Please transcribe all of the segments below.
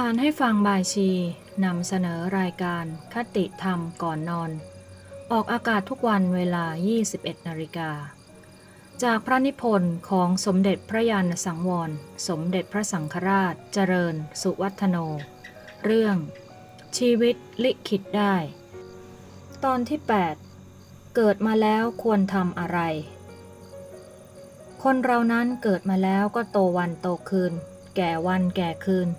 อ่านให้ฟังบายชีนำเสนอรายการคติธรรมก่อนนอน ออกอากาศทุกวันเวลา 21นาฬิกา จากพระนิพนธ์ของสมเด็จพระยาณสังวร สมเด็จพระสังฆราชเจริญ สุวัฒโน เรื่อง ชีวิตลิขิตได้ ตอนที่ 8 เกิดมาแล้วควรทำอะไร คนเรานั้นเกิดมาแล้วก็โตวันโตคืน แก่วันแก่คืน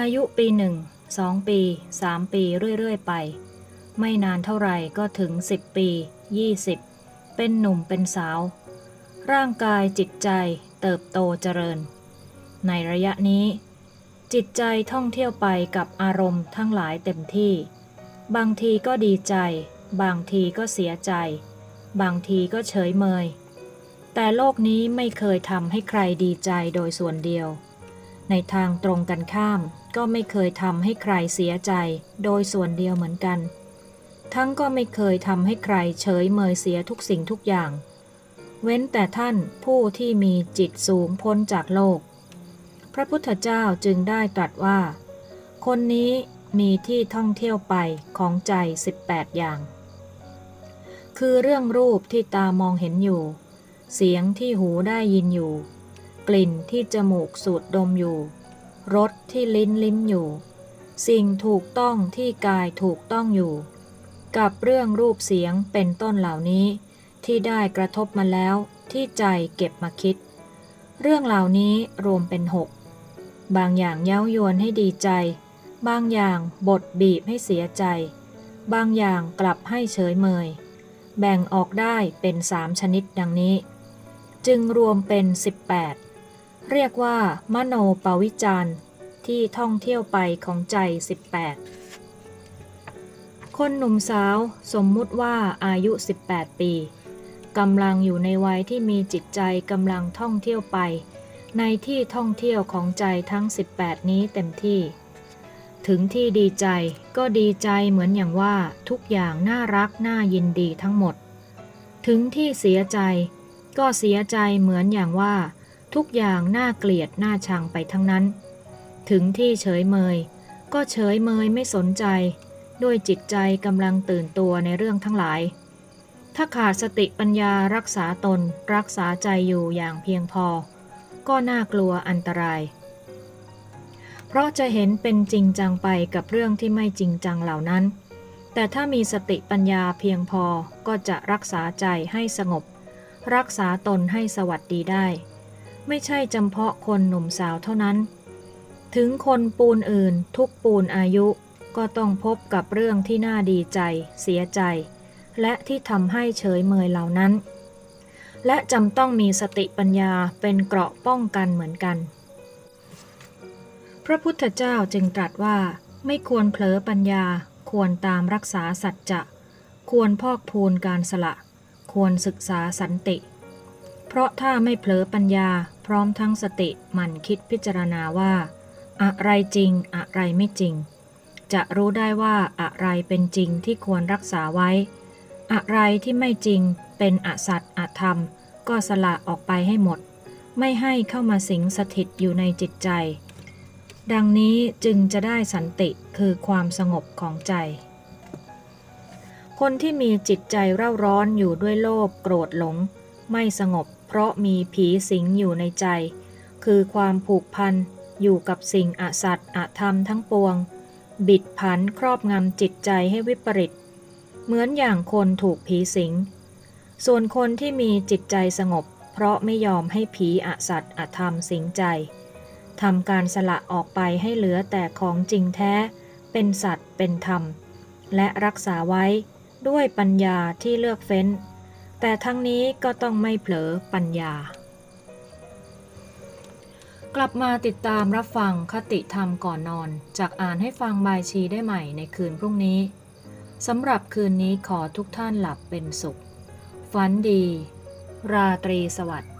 อายุปีหนึ่งสองปีสามปีเรื่อยๆไป ไม่นานเท่าไหร่ก็ถึงสิบปียี่สิบเป็นหนุ่มเป็นสาว ร่างกายจิตใจเติบโตเจริญ ในระยะนี้ จิตใจท่องเที่ยวไปกับอารมณ์ทั้งหลายเต็มที่ บางทีก็ดีใจ บางทีก็เสียใจ บางทีก็เฉยเมย แต่โลกนี้ไม่เคยทำให้ใครดีใจโดยส่วนเดียว ในทางตรงกันข้าม ก็ไม่เคยทำให้ใครเสียใจ โดยส่วนเดียวเหมือนกัน ทั้งก็ไม่เคยทำให้ใครเฉยเมยเสียทุกสิ่งทุกอย่าง เว้นแต่ท่านผู้ที่มีจิตสูงพ้นจากโลก พระพุทธเจ้าจึงได้ตรัสว่า คนนี้มีที่ท่องเที่ยวไปของใจ 18 อย่าง คือเรื่องรูปที่ตามองเห็นอยู่ เสียงที่หูได้ยินอยู่ กลิ่นที่จมูกสูดดมอยู่ รสที่ลิ้นลิ้มอยู่ สิ่งถูกต้องที่กายถูกต้องอยู่ กับเรื่องรูปเสียงเป็นต้นเหล่านี้ ที่ได้กระทบมาแล้วที่ใจเก็บมาคิด เรื่องเหล่านี้รวมเป็นหกบางอย่างเย้ายวนให้ดีใจ บางอย่างบดบีบให้เสียใจ บางอย่างกลับให้เฉยเมย แบ่งออกได้เป็นสามชนิดดังนี้ จึงรวมเป็น 18 เรียกว่า มโนปวิจารณ์ที่ท่องเที่ยวไปของใจ 18 คนหนุ่มสาวสมมุติว่าอายุ 18 ปีกำลังอยู่ในวัยที่มีจิตใจกำลังท่องเที่ยวไป ในที่ท่องเที่ยวของใจทั้ง 18 นี้เต็มที่ ถึงที่ดีใจก็ดีใจเหมือนอย่างว่าทุกอย่างน่ารักน่ายินดีทั้งหมด ถึงที่เสียใจก็เสียใจเหมือนอย่างว่า ทุกอย่างน่าเกลียดน่าชังไปทั้งนั้น ถึงที่เฉยเมย ก็เฉยเมยไม่สนใจ ด้วยจิตใจกำลังตื่นตัวในเรื่องทั้งหลาย ถ้าขาดสติปัญญารักษาตนรักษาใจอยู่อย่างเพียงพอ ก็น่ากลัวอันตราย เพราะจะเห็นเป็นจริงจังไปกับเรื่องที่ไม่จริงจังเหล่านั้น แต่ถ้ามีสติปัญญาเพียงพอก็จะรักษาใจให้สงบ รักษาตนให้สวัสดีได้ ไม่ใช่จำเพาะคนหนุ่มสาวเท่านั้น ถึงคนปูนอื่นทุกปูนอายุก็ต้องพบกับเรื่องที่น่าดีใจ เสียใจ และที่ทำให้เฉยเมยเหล่านั้น และจำต้องมีสติปัญญาเป็นเกราะป้องกันเหมือนกัน พระพุทธเจ้าจึงตรัสว่า ไม่ควรเผลอปัญญา ควรตามรักษาสัจจะ ควรพอกพูนการสละ ควรศึกษาสันติ ราะถ้าไม่เผลอปัญญา พร้อมทั้งสติหมันคิดพิจารณาว่า อะไรจริงอะไรไม่จริง จะรู้ได้ว่าอะไรเป็นจริงที่ควรรักษาไว้ อะไรที่ไม่จริงเป็นอสัตย์อธรรม ก็สละออกไปให้หมด ไม่ให้เข้ามาสิงสถิตอยู่ในจิตใจ ดังนี้จึงจะได้สันติคือความสงบของใจคนที่มีจิตใจเร่าร้อนอยู่ด้วยโลภโกรธหลง ไม่สงบ เพราะมีผีสิงอยู่ในใจ คือความผูกพันอยู่กับสิ่งอสัตย์อธรรมทั้งปวง บิดผันครอบงำจิตใจให้วิปริต เหมือนอย่างคนถูกผีสิง ส่วนคนที่มีจิตใจสงบ เพราะไม่ยอมให้ผีอสัตย์อธรรมสิงใจทำการสละออกไปให้เหลือแต่ของจริงแท้ เป็นสัตว์เป็นธรรม และรักษาไว้ด้วยปัญญาที่เลือกเฟ้น แต่ทั้งนี้ก็ต้องไม่เผลอปัญญา กลับมาติดตามรับฟังคติธรรมก่อนนอน จากอ่านให้ฟังบายชีได้ใหม่ในคืนพรุ่งนี้สำหรับคืนนี้ขอทุกท่านหลับเป็นสุข ฝันดี ราตรีสวัสดิ์